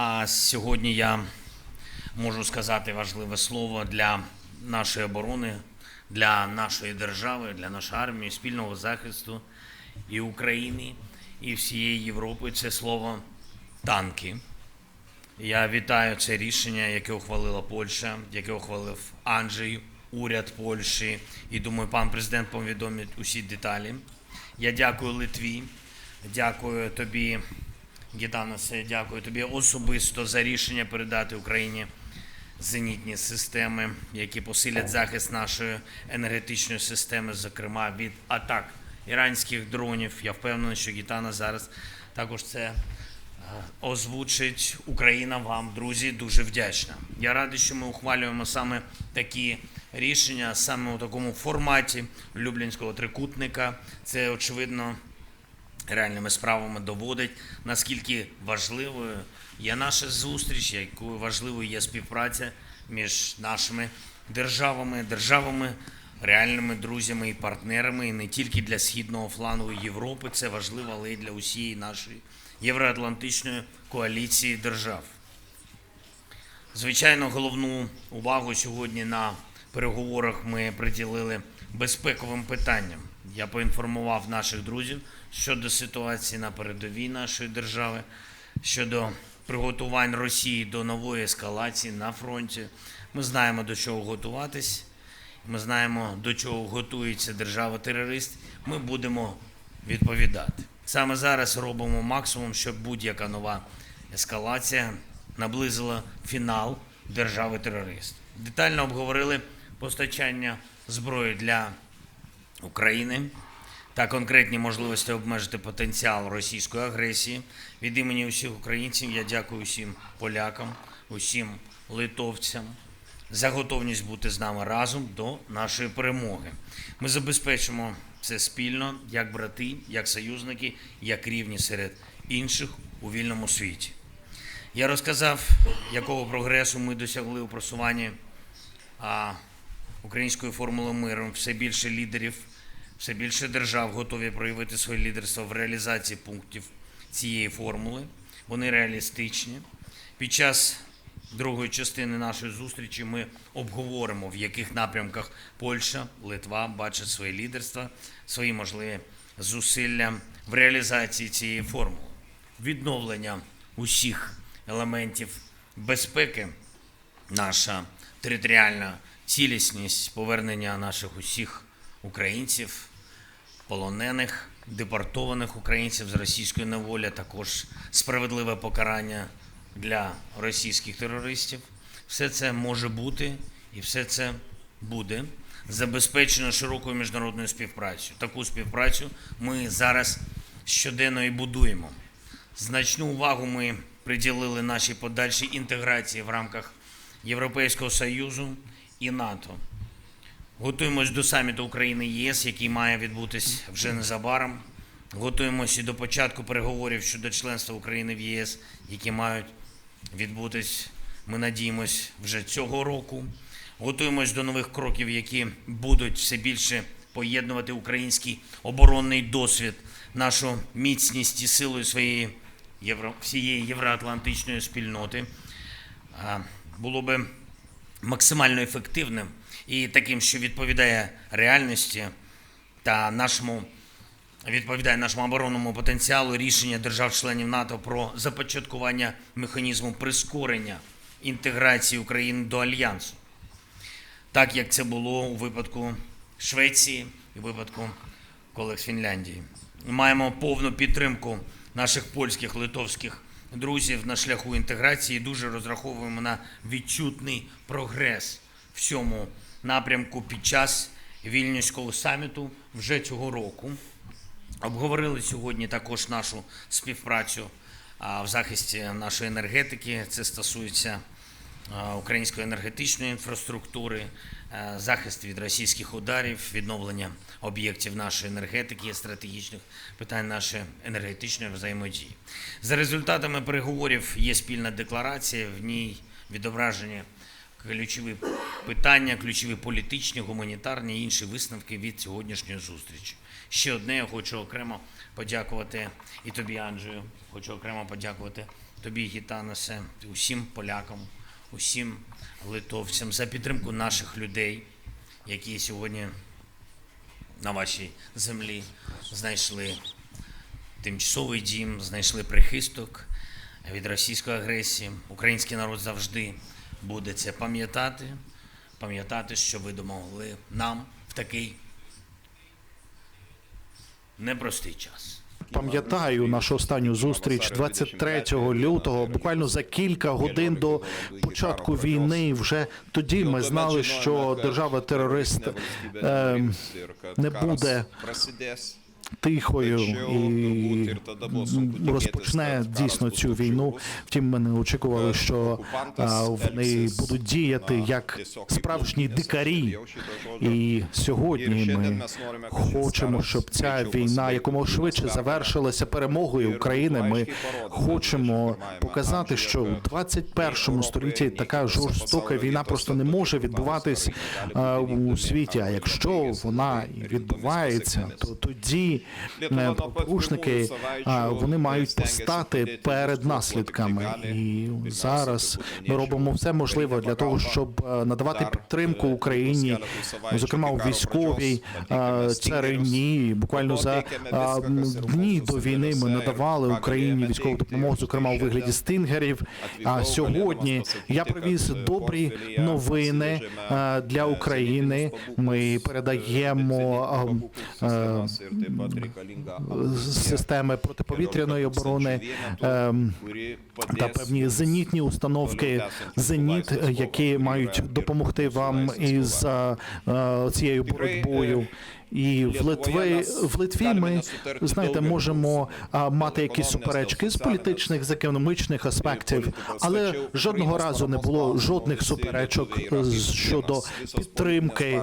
А сьогодні я можу сказати важливе слово для нашої оборони, для нашої держави, для нашої армії, спільного захисту і України, і всієї Європи. Це слово танки. Я вітаю це рішення, яке ухвалила Польща, яке ухвалив Анджей, уряд Польщі. І думаю, пан президент повідомить усі деталі. Я дякую Литві, дякую тобі, Гітанасе, дякую тобі особисто за рішення передати Україні зенітні системи, які посилять захист нашої енергетичної системи, зокрема від атак іранських дронів. Я впевнений, що Гітана зараз також це е, озвучить Україна вам, друзі, дуже вдячна. Я радий, що ми ухвалюємо саме такі рішення, саме у такому форматі Люблінського трикутника. Це очевидно реальними справами доводить, наскільки важливою є наша зустріч, якою важливою є співпраця між нашими державами, державами, реальними друзями і партнерами, і не тільки для східного флангу Європи. Це важливо, але й для усієї нашої євроатлантичної коаліції держав. Звичайно, головну увагу сьогодні на переговорах ми приділили безпековим питанням. Я поінформував наших друзів щодо ситуації на передовій нашої держави, щодо приготувань Росії до нової ескалації на фронті. Ми знаємо, до чого готуватись. Ми знаємо, до чого готується держава-терорист. Ми будемо відповідати. Саме зараз робимо максимум, щоб будь-яка нова ескалація наблизила фінал держави-терорист. Детально обговорили постачання зброї для України та конкретні можливості обмежити потенціал російської агресії. Від імені усіх українців я дякую усім полякам, усім литовцям за готовність бути з нами разом до нашої перемоги. Ми забезпечимо це спільно, як брати, як союзники, як рівні серед інших у вільному світі. Я розказав, якого прогресу ми досягли у просуванні української формули миру. Все більше лідерів, все більше держав готові проявити своє лідерство в реалізації пунктів цієї формули. Вони реалістичні. Під час другої частини нашої зустрічі ми обговоримо, в яких напрямках Польща, Литва бачать своє лідерство, свої можливі зусилля в реалізації цієї формули. Відновлення усіх елементів безпеки, наша територіальна цілісність, повернення наших усіх українців, полонених, депортованих українців з російської неволі, також справедливе покарання для російських терористів. Все це може бути і все це буде забезпечено широкою міжнародною співпрацею. Таку співпрацю ми зараз щоденно і будуємо. Значну увагу ми приділили нашій подальшій інтеграції в рамках Європейського Союзу і НАТО. Готуємось до саміту України ЄС, який має відбутись вже незабаром. Готуємося і до початку переговорів щодо членства України в ЄС, які мають відбутись, ми надіємось, вже цього року. Готуємось до нових кроків, які будуть все більше поєднувати український оборонний досвід, нашу міцність і силою своєї євро, всієї євроатлантичної спільноти. Було би максимально ефективним і таким, що відповідає реальності та нашому відповідає нашому оборонному потенціалу рішення держав-членів НАТО про започаткування механізму прискорення інтеграції України до альянсу, так як це було у випадку Швеції і випадку колег з Фінляндії. Ми маємо повну підтримку наших польських литовських друзів на шляху інтеграції. Дуже розраховуємо на відчутний прогрес в цьому напрямку під час вільнюського саміту вже цього року. Обговорили сьогодні також нашу співпрацю в захисті нашої енергетики. Це стосується української енергетичної інфраструктури, захист від російських ударів, відновлення об'єктів нашої енергетики, стратегічних питань нашої енергетичної взаємодії. За результатами переговорів є спільна декларація. В ній відображені ключові питання, ключові політичні, гуманітарні і інші висновки від сьогоднішньої зустрічі. Ще одне я хочу окремо подякувати і тобі, Анджею. Хочу окремо подякувати тобі, Гітанасе, усім полякам, усім литовцям за підтримку наших людей, які сьогодні на вашій землі знайшли тимчасовий дім, знайшли прихисток від російської агресії. Український народ завжди буде це пам'ятати, пам'ятати, що ви допомогли нам в такий непростий час. Пам'ятаю нашу останню зустріч 23 лютого, буквально за кілька годин до початку війни. Вже тоді ми знали, що держава терорист е, не буде тихою і розпочне дійсно цю війну. Втім, ми не очікували, що вони будуть діяти як справжні дикарі. І сьогодні ми хочемо, щоб ця війна якомога швидше завершилася перемогою України. Ми хочемо показати, що у 21 столітті така жорстока війна просто не може відбуватись у світі. А якщо вона відбувається, то тоді е, порушники вони мають постати перед наслідками. І зараз ми робимо все можливе для того, щоб е, надавати підтримку Україні, зокрема у військовій е, царині. Буквально за дні до війни ми надавали Україні військову допомогу, зокрема у вигляді стингерів. А сьогодні я привіз добрі новини е, для України. Ми передаємо е, е, системи протиповітряної оборони ем, та певні зенітні установки зеніт, е, які мають допомогти вам із е, е, цією боротьбою. І в Литві в Литві ми знаєте, можемо мати якісь суперечки з політичних з економічних аспектів, але жодного разу не було жодних суперечок е, щодо підтримки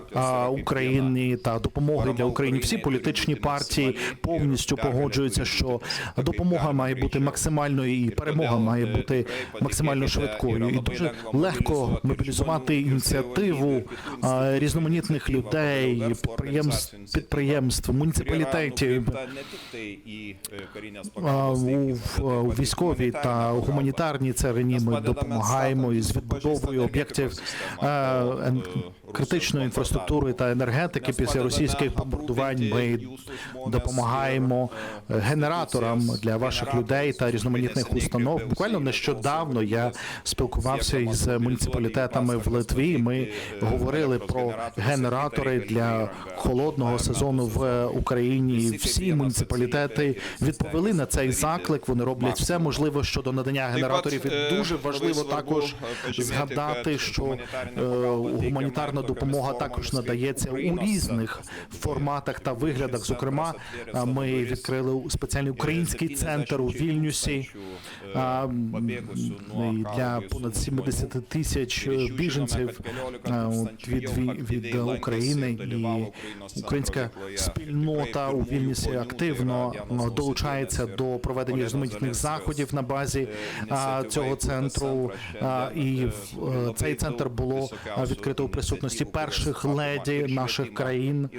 України та допомоги для України. Всі політичні партії повністю погоджуються, що допомога має бути максимальною і перемога має бути максимально швидкою. І дуже легко мобілізувати ініціативу різноманітних людей, підприємств, підприємств, муніципалітетів. А, у, військовій та гуманітарній царині ми допомагаємо із відбудовою об'єктів е, критичної інфраструктури та енергетики після російських бомбардувань. Ми допомагаємо е, генераторам для ваших людей та різноманітних установ. Буквально нещодавно я спілкувався із муніципалітетами в Литві. Ми говорили про генератори для холодного сезону в Україні. Всі муніципалітети відповіли на цей заклик. Вони роблять все можливе щодо надання генераторів. І дуже важливо також згадати, що е, гуманітарна допомога також надається у різних форматах та виглядах. Зокрема, ми відкрили спеціальний український центр у Вільнюсі для понад 70 тисяч біженців від, від, України і українська спільнота у Вільнюсі активно долучається до проведення різноманітних заходів на базі цього центру. І е, цей центр було відкрито у присутності перших леді наших країн.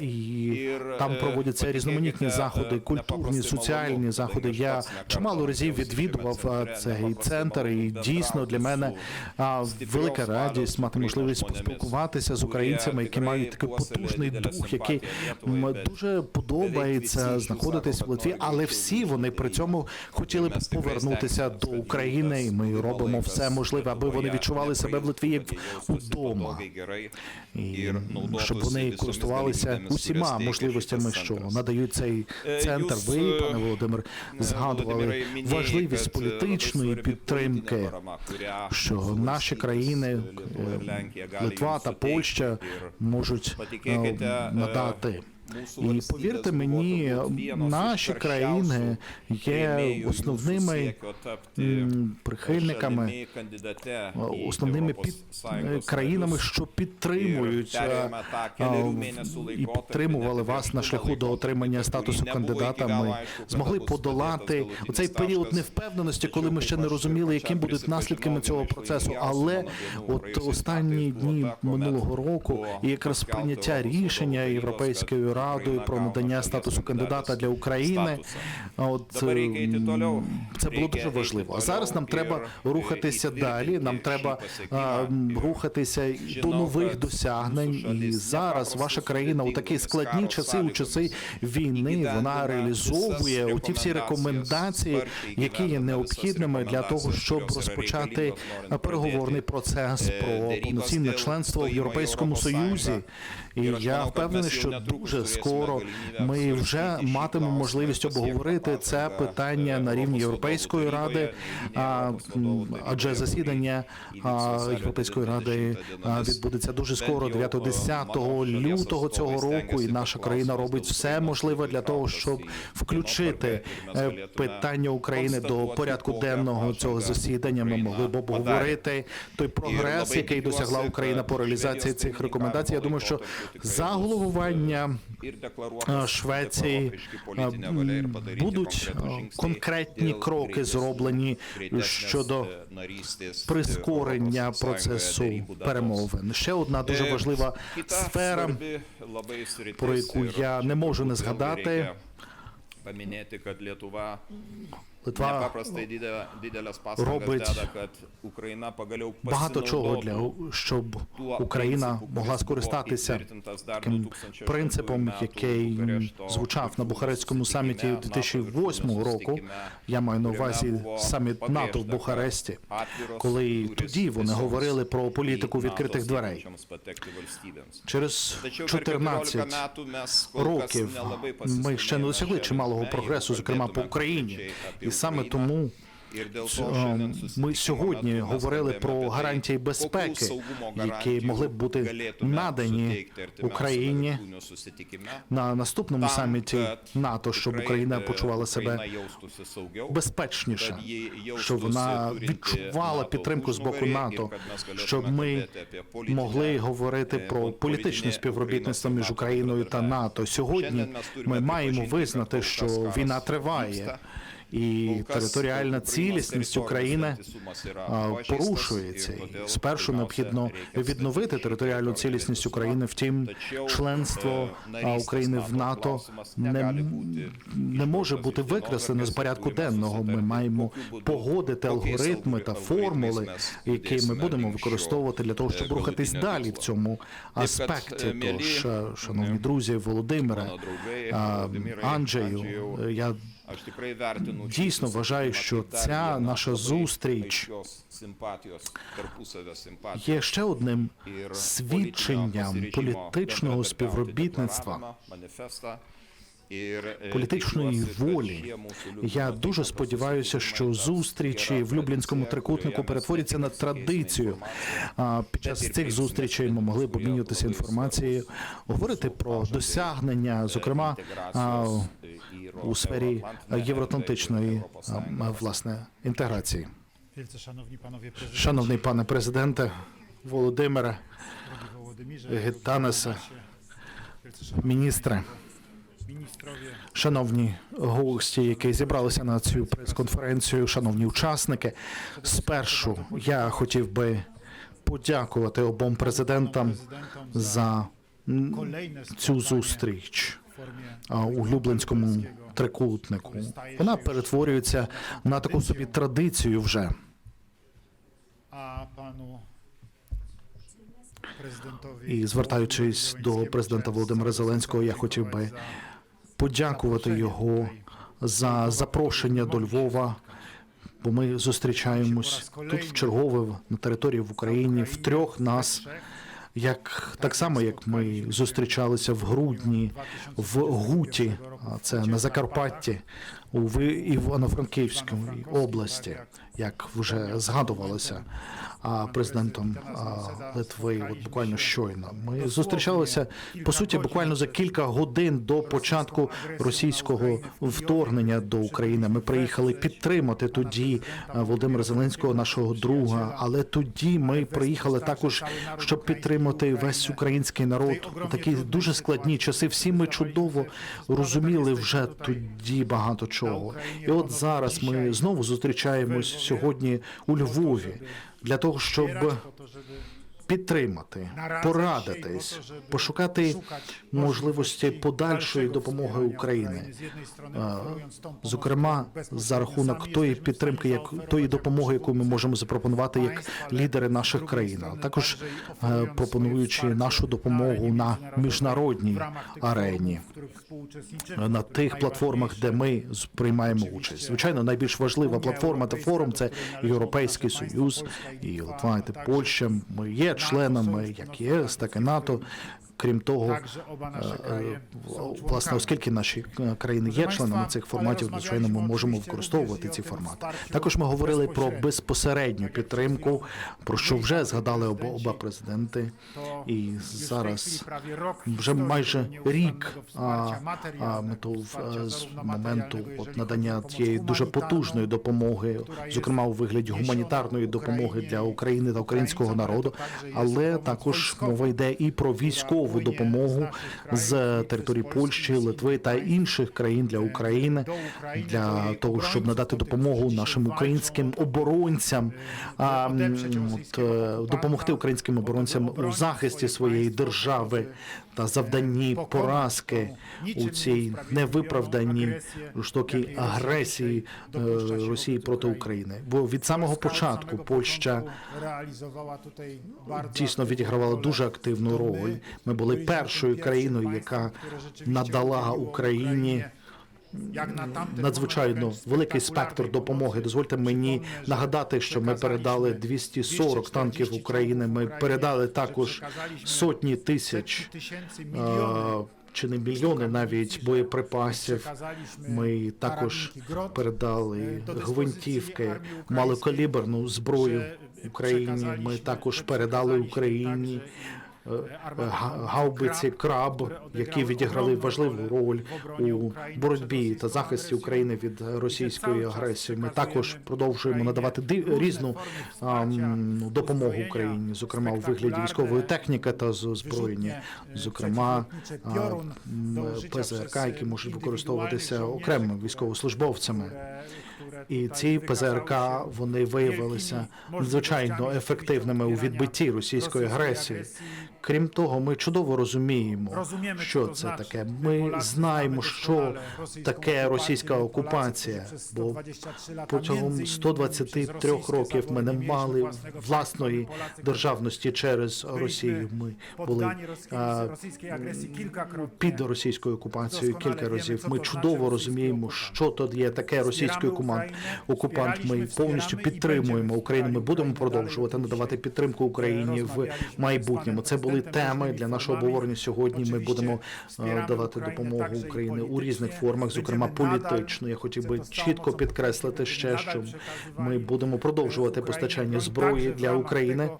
І там проводяться різноманітні заходи, культурні, соціальні заходи. Я чимало разів відвідував цей центр, і дійсно для мене велика радість мати можливість поспілкуватися з українцями, які мають такий потужний дух, який дуже подобається знаходитись в Литві, але всі вони при цьому хотіли б повернутися до України, і ми робимо все можливе, аби вони відчували себе в Литві як вдома. І щоб вони користувалися усіма можливостями, що надають цей центр. Ви, пане Володимир, згадували важливість політичної підтримки, що наші країни, е, Литва та Польща, можуть е, надати. І повірте мені, наші країни є основними прихильниками, е, основними під е, країнами, що підтримують е, і підтримували вас на шляху до отримання статусу кандидата. Ми змогли подолати оцей період невпевненості, коли ми ще не розуміли, яким будуть наслідками цього процесу. Але от останні дні минулого року і якраз прийняття рішення Європейської Радою про надання статусу кандидата для України. От ем, це було дуже важливо. А зараз нам треба рухатися далі. Нам треба а, рухатися до нових досягнень. І зараз ваша країна у такі складні часи, у часи війни, вона реалізовує ті всі рекомендації, які є необхідними для того, щоб розпочати переговорний процес про повноцінне членство в Європейському Союзі. І я впевнений, що дуже скоро ми вже матимемо можливість обговорити це питання на рівні Європейської ради. Адже засідання Європейської ради відбудеться дуже скоро, 9-10 лютого цього року, і наша країна робить все можливе для того, щоб включити е, питання України до порядку денного цього засідання. Ми могли б обговорити той прогрес, який досягла Україна по реалізації цих рекомендацій. Я думаю, що за головування Швеції е, будуть е, конкретні кроки зроблені щодо прискорення процесу перемовин. Ще одна дуже важлива сфера, про яку я не можу не згадати. Литва робить багато чого для щоб Україна могла скористатися таким 2006 принципом, який звучав на Бухарестському саміті susitikime, 2008 NATO року. Я маю на увазі саміт НАТО в Бухаресті, коли тоді вони говорили про політику відкритих дверей. Через Tačiau per 14 14 metų mes kol kas років ми ще не досягли чималого прогресу, зокрема по Україні. apie І саме тому šiandien Ми сьогодні говорили про гарантії безпеки, які могли б бути надані Україні на наступному саміті НАТО, щоб Україна е, почувала себе безпечніше, щоб вона відчувала підтримку з боку НАТО, щоб ми могли говорити е, про політичне співробітництво між Україною та НАТО. Сьогодні ми маємо визнати, що війна триває. І територіальна цілісність України порушується. І спершу необхідно відновити територіальну цілісність України. Втім, членство України в НАТО не, не може бути викреслено з порядку денного. Ми маємо погодити алгоритми та формули, які ми будемо використовувати для того, щоб рухатись далі в цьому аспекті. Тож, е, шановні друзі, Володимире, Анджею, е, я Дійсно вважаю, що ця наша зустріч є ще одним свідченням політичного співробітництва, політичної волі. Я дуже сподіваюся, що зустрічі в Люблінському трикутнику перетворяться на традицію. Під час цих зустрічей ми могли б обмінюватися інформацією, говорити про досягнення, зокрема у сфері євроатлантичної власне інтеграції. Шановний пане президенте Володимире, Гетанесе, міністре, шановні гості, які зібралися на цю прес-конференцію, шановні учасники. Спершу я хотів би подякувати обом президентам за цю зустріч у Люблінському трикутнику. Вона перетворюється на таку собі традицію вже. І звертаючись до президента Володимира Зеленського, я хотів би подякувати його за запрошення до Львова. Бо ми зустрічаємось тут в чергове на території в Україні в трьох нас, як так само як ми зустрічалися в грудні в Гуті, це на Закарпатті, у Івано-Франківській області, як вже згадувалося президентом Литви, от буквально щойно. Ми зустрічалися по суті буквально за кілька годин до початку російського вторгнення до України. Ми приїхали підтримати тоді Володимира Зеленського, нашого друга. Але тоді ми приїхали також, щоб підтримати весь український народ такі дуже складні часи. Всі ми чудово розуміли вже тоді багато чого. І от зараз ми знову зустрічаємось сьогодні у Львові для того, щоб підтримати, порадитись, пошукати можливості подальшої допомоги України. Зокрема, за рахунок тої підтримки, як тої допомоги, яку ми можемо запропонувати як лідери наших країн, а також е, пропонуючи нашу допомогу на міжнародній арені. на тих платформах, де ми приймаємо участь. Звичайно, найбільш важлива платформа та форум це Європейський Союз і Литва і Польща. Ми є членами як ЄС, так і НАТО. Крім того, е, są власне, оскільки наші е, країни є членами цих форматів, звичайно, ми можемо використовувати ці формати. Також ми говорили про безпосередню підтримку, про що вже згадали оба, оба президенти. І зараз вже майже рік а, materialnego, з моменту от надання цієї дуже потужної допомоги, зокрема у вигляді гуманітарної допомоги для України та українського народу, але також мова йде і про військову płynie допомогу з території Польщі, Литви та інших країн для України для того, щоб надати допомогу нашим українським оборонцям, а, м, от, е, допомогти українським оборонцям у захисті своєї держави та завданні поразки у цій невиправданій жорстокій агресії е, Росії проти України. Бо від самого початку Польща realizowała дійсно відігравала дуже активну роль. Ми були першою країною, яка надала Україні надзвичайно великий спектр допомоги. Дозвольте мені нагадати, що ми передали 240 танків України. Ми передали також сотні тисяч е, чи не мільйони навіть боєприпасів. Ми також передали гвинтівки, малокаліберну зброю Україні. Ми також передали Україні гаубиці краб, які відіграли важливу роль у боротьбі та захисті України від російської агресії. Ми також продовжуємо надавати різну допомогу Україні, зокрема у вигляді військової техніки та з- озброєння, зокрема ПЗРК, які можуть використовуватися окремими військовослужбовцями. І ці ПЗРК вони виявилися надзвичайно ефективними у відбитті російської агресії. Крім того, ми чудово розуміємо, що це таке. Ми знаємо, що таке російська окупація, бо протягом 123 років ми не мали власної державності через Росію. Ми були а, під російською окупацією кілька разів. Ми чудово розуміємо, що то є таке російський окупант. Окупант. Ми повністю підтримуємо Україну. Ми будемо продовжувати надавати підтримку Україні в майбутньому. Це були теми для нашого обговорення сьогодні. Ми будемо е, давати допомогу Україні у різних формах, зокрема політично. Я хотів би чітко підкреслити ще, що ми будемо продовжувати постачання зброї для України.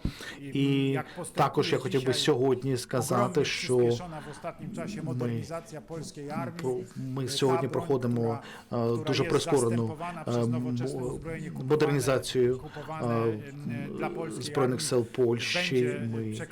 І також я хотів би сьогодні сказати, що ми, ми сьогодні проходимо е, дуже прискорену модернізацію е, збройних сил Польщі. Ми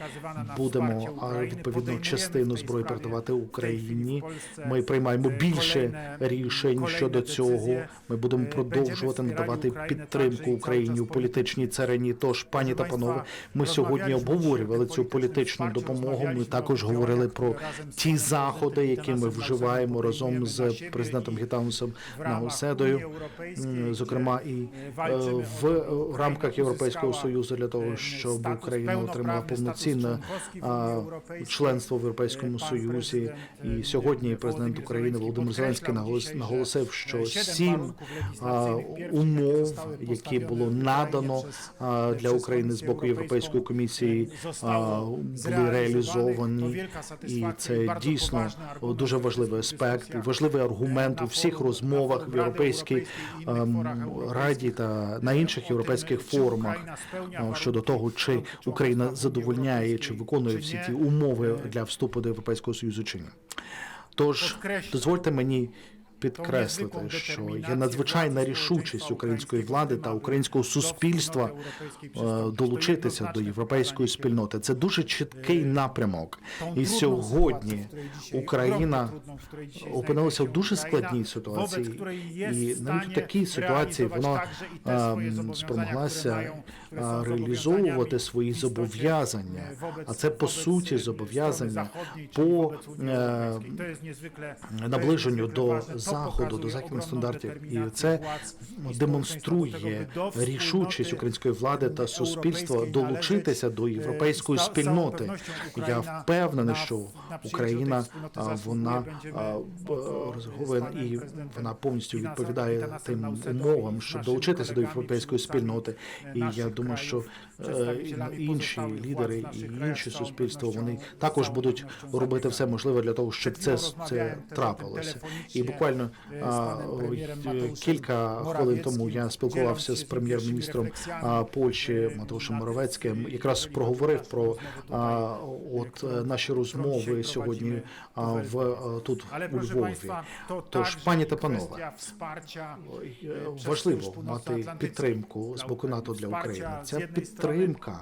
будемо а, відповідно частину зброї передавати Україні. Ми приймаємо більше рішень щодо цього. Ми будемо продовжувати надавати підтримку Україні у політичній царині. Тож, пані та панове, ми сьогодні обговорювали цю політичну допомогу. Ми також говорили про ті заходи, які ми вживаємо разом з президентом Гітаусом Науседою, зокрема і е, в рамках Європейського союзу для того, щоб Україна отримала повноцінне членство в Європейському Союзі. І сьогодні президент України Володимир Зеленський наголос- наголосив, що сім умов, які було надано для України з боку Європейської комісії, були реалізовані, і це дійсно дуже важливий аспект важливий аргумент у всіх розмовах в європейській раді та на інших європейських форумах щодо того, чи Україна задовольняє чи виконує всі ті умови для вступу до Європейського Союзу чи ні. Тож дозвольте мені підкреслити, що є надзвичайна рішучість української влади та українського суспільства е, долучитися до європейської спільноти. Це дуже чіткий напрямок. І сьогодні Україна опинилася в дуже складній ситуації, і навіть в такій ситуації вона ем, спромоглася е, реалізовувати свої зобов'язання. А це по суті зобов'язання по е, наближенню до заходу, до західних стандартів, і це демонструє рішучість української влади та суспільства долучитися до європейської спільноти. Я впевнений, що Україна вона а, і вона повністю відповідає тим умовам, щоб долучитися до європейської спільноти. І я думаю, що е, інші лідери і інші суспільства вони також будуть робити все можливе для того, щоб це це трапилося. І буквально а, кілька хвилин тому я спілкувався з прем'єр-міністром а, Польщі Матушем Моровецьким. Якраз проговорив про от е, наші розмови сьогодні а, в тут у Львові. Тож, пані та панове, Е, важливо мати підтримку з боку НАТО для України. Ця підтримка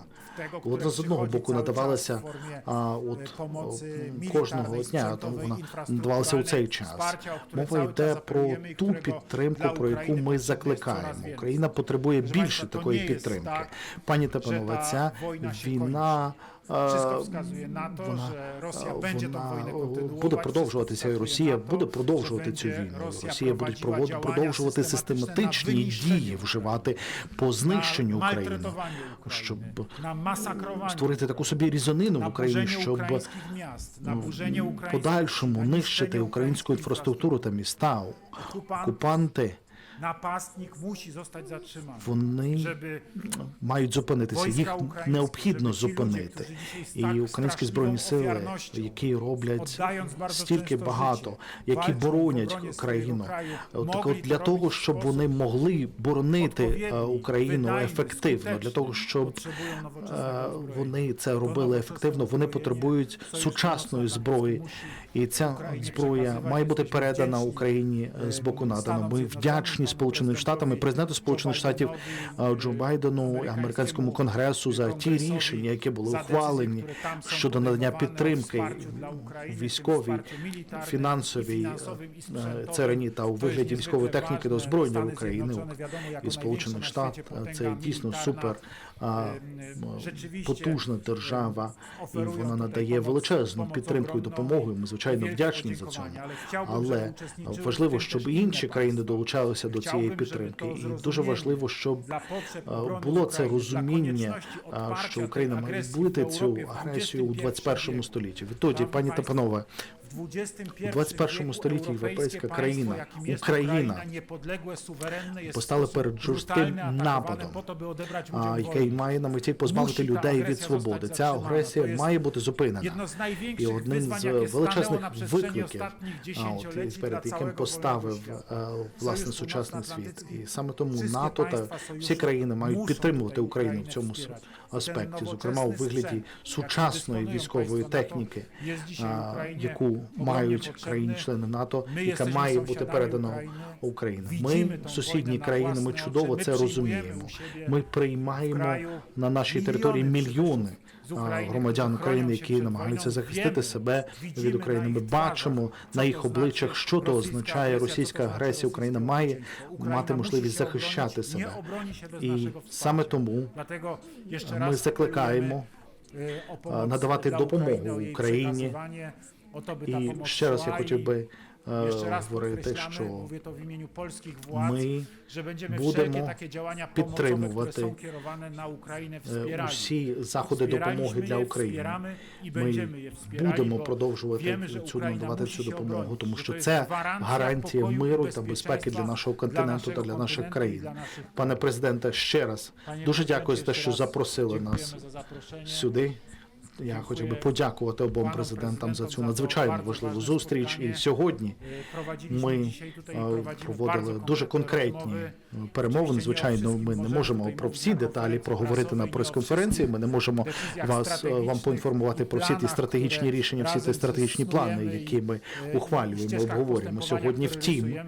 вона з одного боку надавалася а, e, от кожного дня, тому вона надавалася у цей час. Мова йде про ту підтримку, про яку ми закликаємо. Україна потребує більше такої підтримки. Пані та панове, ця війна. Е, Wszystko wskazuje na to, вона, że Rosja е, będzie tą вона wojnę kontynuować. буде продовжуватися, і Росія буде продовжувати цю війну. Росія буде продовжувати систематичні дії вживати по знищенню України, щоб на створити таку собі різанину в Україні, щоб на українських подальшому нищити українську інфраструктуру та міста. Окупант, Окупанти вони мають зупинитися. Їх необхідно зупинити. І українські збройні сили, які роблять стільки багато, які боронять країну, так от для того, щоб вони могли боронити е, Україну ефективно, для того, щоб е, вони це робили ефективно. Вони потребують сучасної зброї, і ця зброя має бути передана Україні е, з боку НАТО. Ми вдячні Сполученим сполученими штатами, президенту Сполучених Штатів Джо Байдену американському конгресу за ті рішення, які були ухвалені щодо надання підтримки військовій, фінансовій царині та у вигляді військової техніки до збройної України і Сполучених штат. Це дійсно супер а, потужна держава, і вона надає величезну підтримку і допомогу. і Ми звичайно вдячні за цьому. Але важливо, щоб інші країни долучалися до цієї підтримки, і дуже важливо, щоб е, було це розуміння, е, що Україна має відбити цю агресію у 21 столітті. Відтоді, пані та панове, в 21 столітті європейська країна, Україна, постали перед жорстким нападом, який має на меті позбавити людей від свободи. Ця агресія має бути зупинена. І одним з величезних викликів, от, перед яким поставив е, власне сучасний світ. І саме тому НАТО та всі країни мають підтримувати Україну в цьому аспекті, зокрема у вигляді сучасної військової техніки, яку мають країни-члени НАТО, яка має бути передана Україні. Ми сусідні країни, ми чудово це розуміємо. Ми приймаємо на нашій території мільйони громадян України, які намагаються захистити себе від України. Ми бачимо на їх обличчях, що то означає російська агресія. Україна має мати можливість захищати себе. І саме тому ми закликаємо е, надавати допомогу Україні. І ще раз я хотів би е, говорити, що ми будемо підтримувати е, усі заходи допомоги для України. Ми будемо продовжувати цю надавати цю допомогу, тому що це гарантія миру та безпеки для нашого континенту та для наших країн. Пане президенте, ще раз дуже дякую за те, що запросили нас сюди. Я хотів би подякувати обом президентам за цю надзвичайно важливу зустріч. І сьогодні E, ми е, проводили дуже конкретні rozmowy. перемовини. Звичайно, ми не можемо про всі деталі проговорити на прес-конференції. Ми не можемо вас е, вам поінформувати про всі ті стратегічні рішення, всі ті стратегічні плани, які ми ухвалюємо, обговорюємо сьогодні. Втім,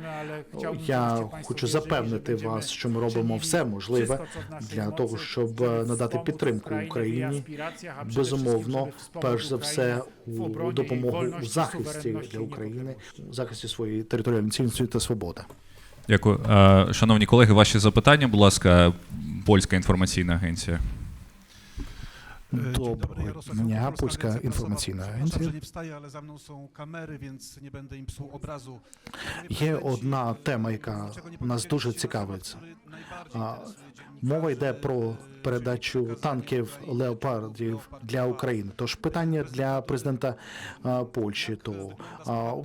я хочу запевнити вас, що ми робимо все можливе для того, щоб е, надати підтримку Україні. Безумовно, перш за все, у допомогу у захисті для України, у захисті своєї територіальної цінності та свободи. Дякую. Шановні колеги, ваші запитання, будь ласка, польська інформаційна агенція. Доброго nie będę im psuł. Є одна тема, яка нас дуже цікавить. Мова йде про передачу танків леопардів для України. Тож питання для президента Польщі, то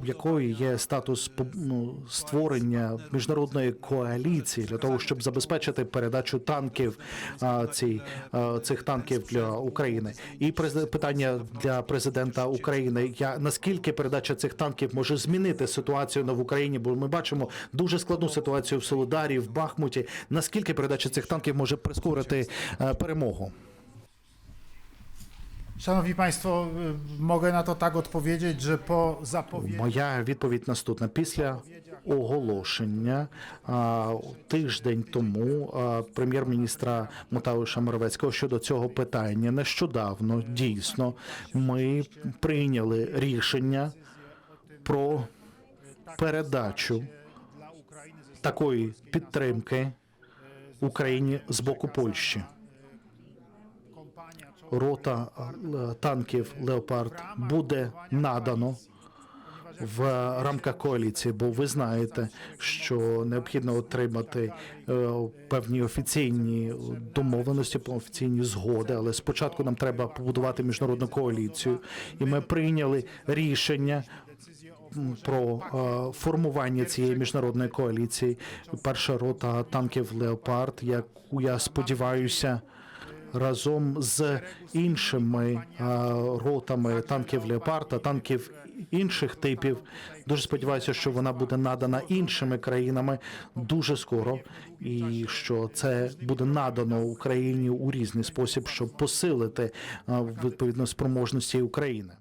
якої є статус ну, створення міжнародної коаліції для того, щоб забезпечити передачу танків а, ці, а, цих танків для України. І питання для президента України: я наскільки передача цих танків може змінити ситуацію на в Україні? Бо ми бачимо дуже складну ситуацію в Солударі, в Бахмуті. Наскільки передача цих танків може прискорити е, перемогу? Szanowni Państwo, mogę na to tak odpowiedzieć, że po zapowiedzi Моя відповідь наступна. Після оголошення а, тиждень тому прем'єр-міністра Мотауша Моровецького щодо цього питання нещодавно дійсно ми прийняли рішення про передачу такої підтримки Україні з боку Польщі. Рота е, танків Леопард буде надано в рамках коаліції, бо ви знаєте, що необхідно отримати е, певні офіційні домовленості, офіційні згоди. Але спочатку нам треба побудувати міжнародну коаліцію, і ми прийняли рішення. Про е, формування цієї міжнародної коаліції перша рота танків Леопард, яку я сподіваюся, разом з іншими е, ротами танків Леопард та танків інших типів. Дуже сподіваюся, що вона буде надана іншими країнами дуже скоро, і що це буде надано Україні у різний спосіб, щоб посилити е, відповідно спроможності України.